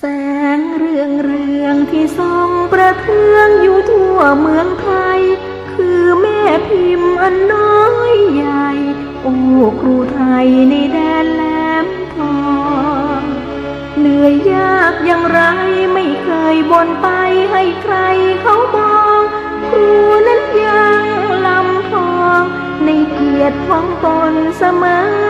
แสงเรืองเรืองที่ส่องประเทืองอยู่ทั่วเมืองไทย คือแม่พิมพ์อันน้อยใหญ่ โอ้ครูไทยในแดนแหลมทองเหนื่อยยากอย่างไรไม่เคยบ่นไปให้ใครเขามอง ครูนั้นยังลำพอง ในเกียรติของตนเสมอ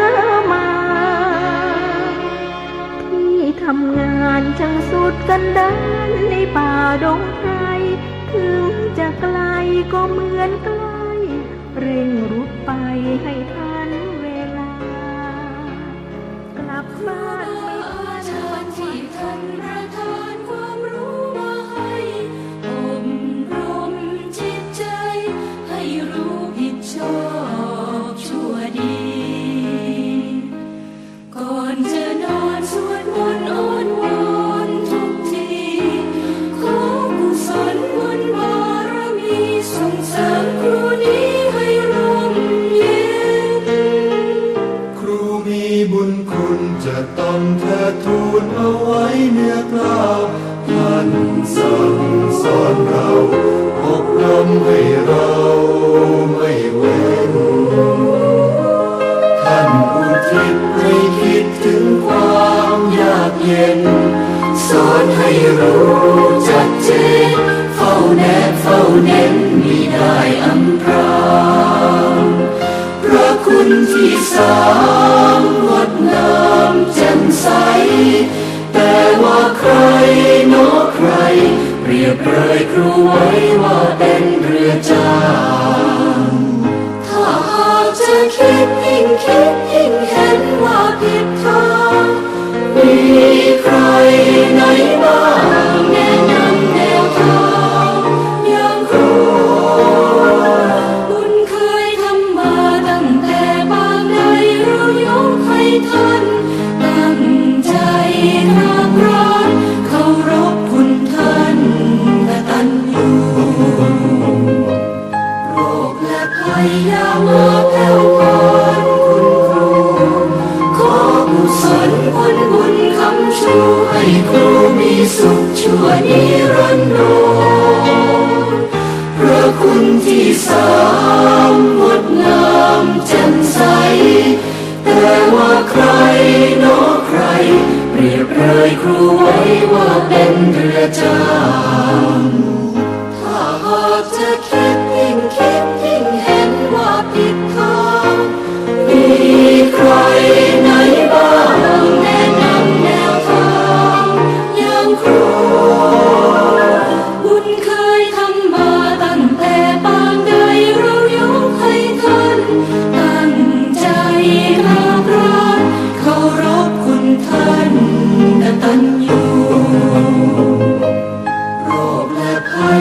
ทำงานช่างสุดกันดานในป่าดงไทยถึงจะไกลก็เหมือนไกล เนื้อกล้าท่านสั่งสอนเราอบรมให้เราไม่เว้นท่านอุทิศให้คิดถึงความยากเย็น สอนให้รู้จัดเจนเฝ้าแนบเฝ้าเน้นมิได้อำพรางพระคุณที่สาม คิดยิ่งเห็นว่าผิดทางมีใครไหนบ้างแนะนำแนวทางอย่างครูบุญเคยทำมาตั้งแต่บางใดเรายกให้ท่าน นิรันดรพระคุณที่สามงดงามแจ่มใส แต่ว่าใครโนใคร เปรียบเปรยครูไว้ว่าเป็นเรือจ้า